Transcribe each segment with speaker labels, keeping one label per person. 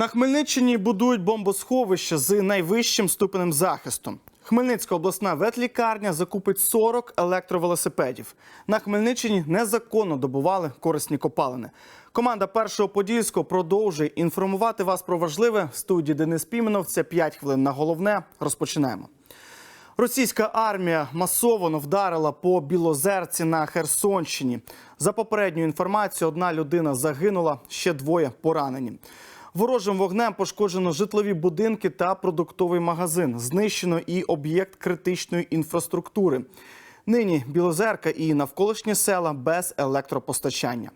Speaker 1: На Хмельниччині будують бомбосховище з найвищим ступенем захисту. Хмельницька обласна ветлікарня закупить 40 електровелосипедів. На Хмельниччині незаконно добували корисні копалини. Команда першого подільського продовжує інформувати вас про важливе. В студії Денис Піменов. Це 5 хвилин на головне. Розпочинаємо. Російська армія масово вдарила по Білозерці на Херсонщині. За попередньою інформацією, одна людина загинула, ще двоє поранені. Ворожим вогнем пошкоджено житлові будинки та продуктовий магазин. Знищено і об'єкт критичної інфраструктури. Нині Білозерка і навколишні села без електропостачання.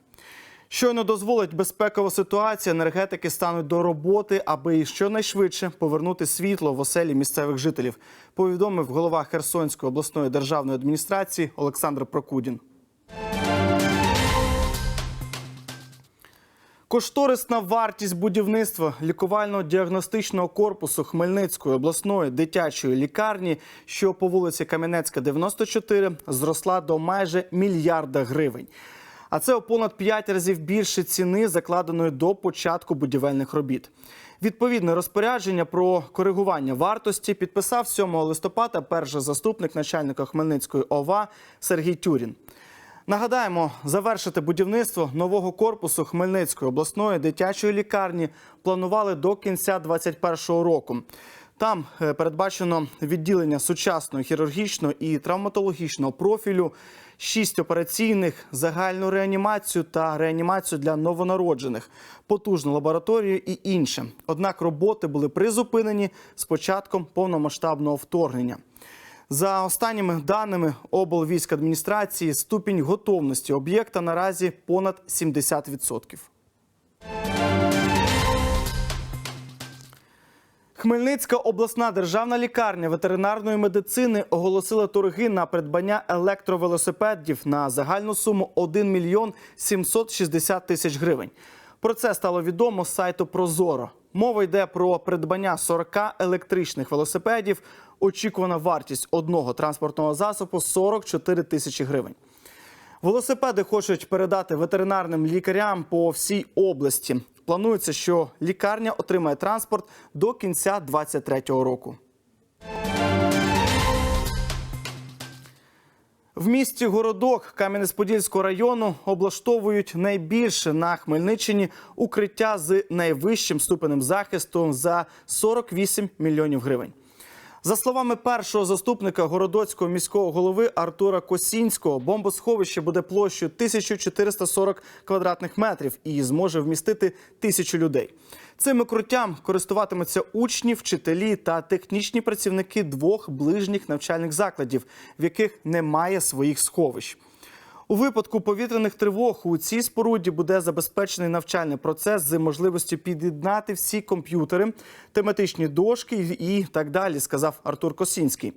Speaker 1: Щойно дозволить безпекова ситуація, енергетики стануть до роботи, аби щонайшвидше повернути світло в оселі місцевих жителів. Повідомив голова Херсонської обласної державної адміністрації Олександр Прокудін. Кошторисна вартість будівництва лікувально-діагностичного корпусу Хмельницької обласної дитячої лікарні, що по вулиці Кам'янецька, 94, зросла до майже мільярда гривень. А це у понад 5 разів більше ціни, закладеної до початку будівельних робіт. Відповідне розпорядження про коригування вартості підписав 7 листопада перший заступник начальника Хмельницької ОВА Сергій Тюрін. Нагадаємо, завершити будівництво нового корпусу Хмельницької обласної дитячої лікарні планували до кінця 2021 року. Там е, передбачено відділення сучасного хірургічного і травматологічного профілю, шість операційних, загальну реанімацію та реанімацію для новонароджених, потужну лабораторію і інше. Однак роботи були призупинені з початком повномасштабного вторгнення. За останніми даними облвійськадміністрації, ступінь готовності об'єкта наразі понад 70%. Хмельницька обласна державна лікарня ветеринарної медицини оголосила торги на придбання електровелосипедів на загальну суму 1 мільйон 760 тисяч гривень. Про це стало відомо з сайту Прозоро. Мова йде про придбання 40 електричних велосипедів. Очікувана вартість одного транспортного засобу 44 тисячі гривень. Велосипеди хочуть передати ветеринарним лікарям по всій області. Планується, що лікарня отримає транспорт до кінця 2023 року. В місті Городок Кам'янець-Подільського району облаштовують найбільше на Хмельниччині укриття з найвищим ступенем захисту за 48 мільйонів гривень. За словами першого заступника городоцького міського голови Артура Косінського, бомбосховище буде площею 1440 квадратних метрів і зможе вмістити тисячу людей. Цим укриттям користуватимуться учні, вчителі та технічні працівники двох ближніх навчальних закладів, в яких немає своїх сховищ. У випадку повітряних тривог у цій споруді буде забезпечений навчальний процес з можливістю під'єднати всі комп'ютери, тематичні дошки і так далі, сказав Артур Косінський.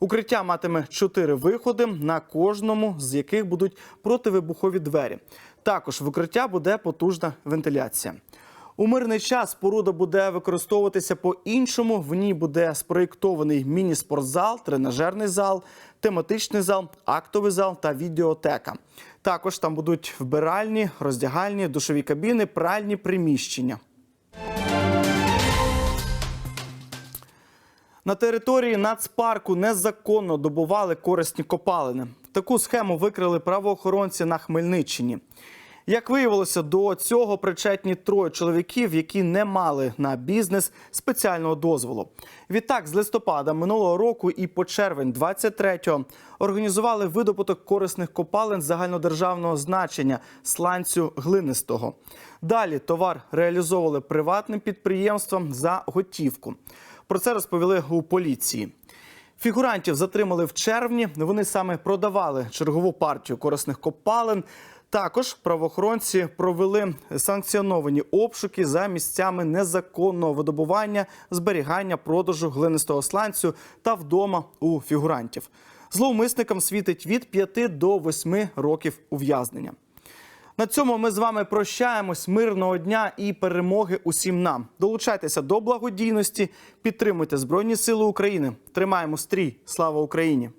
Speaker 1: Укриття матиме чотири виходи, на кожному з яких будуть противибухові двері. Також в укриття буде потужна вентиляція. У мирний час споруда буде використовуватися по-іншому. В ній буде спроєктований міні-спортзал, тренажерний зал, тематичний зал, актовий зал та відеотека. Також там будуть вбиральні, роздягальні, душові кабіни, пральні приміщення. На території нацпарку незаконно добували корисні копалини. Таку схему викрили правоохоронці на Хмельниччині. Як виявилося, до цього причетні троє чоловіків, які не мали на бізнес спеціального дозволу. Відтак, з листопада минулого року і по червень 23-го організували видобуток корисних копалин загальнодержавного значення сланцю глинистого. Далі товар реалізовували приватним підприємствам за готівку. Про це розповіли у поліції. Фігурантів затримали в червні. Вони саме продавали чергову партію корисних копалин. Також правоохоронці провели санкціоновані обшуки за місцями незаконного видобування, зберігання, продажу глинистого сланцю та вдома у фігурантів. Зловмисникам світить від 5 до 8 років ув'язнення. На цьому ми з вами прощаємось. Мирного дня і перемоги усім нам. Долучайтеся до благодійності, підтримуйте Збройні Сили України. Тримаємо стрій. Слава Україні!